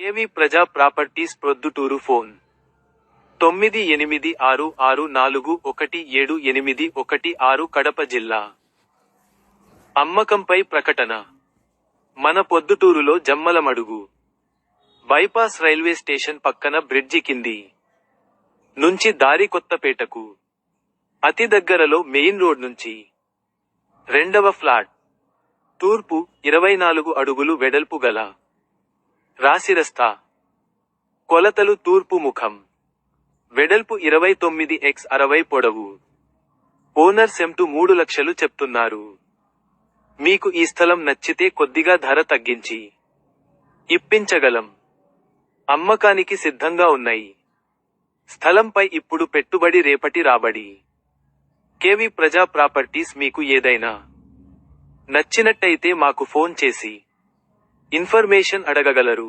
ఏవి ప్రజా properties Proddatur phone? తొమ్మిది ఎనిమిది ఆరు ఆరు నాలుగు ఒకటి ఏడు ఎనిమిది ఒకటి ఆరు కడప జిల్లా. అమ్మకంపై ప్రకటన. మన పొద్దుటూరులో జమ్మలమడుగు. బైపాస్ రైల్వే స్టేషన్ పక్కన బ్రిడ్జి కింది. నుంచి దారి కొత్తపేటకు. అతి దగ్గరలో మెయిన్ రోడ్ నుంచి. రెండవ ఫ్లాట్. తూర్పు ఇరవై నాలుగు అడుగులు వెడల్పు గల. రాశిరస్తా కొలతలు తూర్పు ముఖం. వెడల్పు ఇరవై తొమ్మిది ఎక్స్ అరవై పొడవు. ఓనర్ సెంటు మూడు లక్షలు చెప్తున్నారు. మీకు ఈ స్థలం నచ్చితే కొద్దిగా ధర తగ్గించి. ఇప్పించగలం. అమ్మకానికి సిద్ధంగా ఉన్నాయి. స్థలంపై ఇప్పుడు పెట్టుబడి రేపటి రాబడి. కేవి ప్రజా ప్రాపర్టీస్ మీకు ఏదైనా. నచ్చినట్టయితే మాకు ఫోన్ చేసి. ఇన్ఫర్మేషన్ అడగగలరు.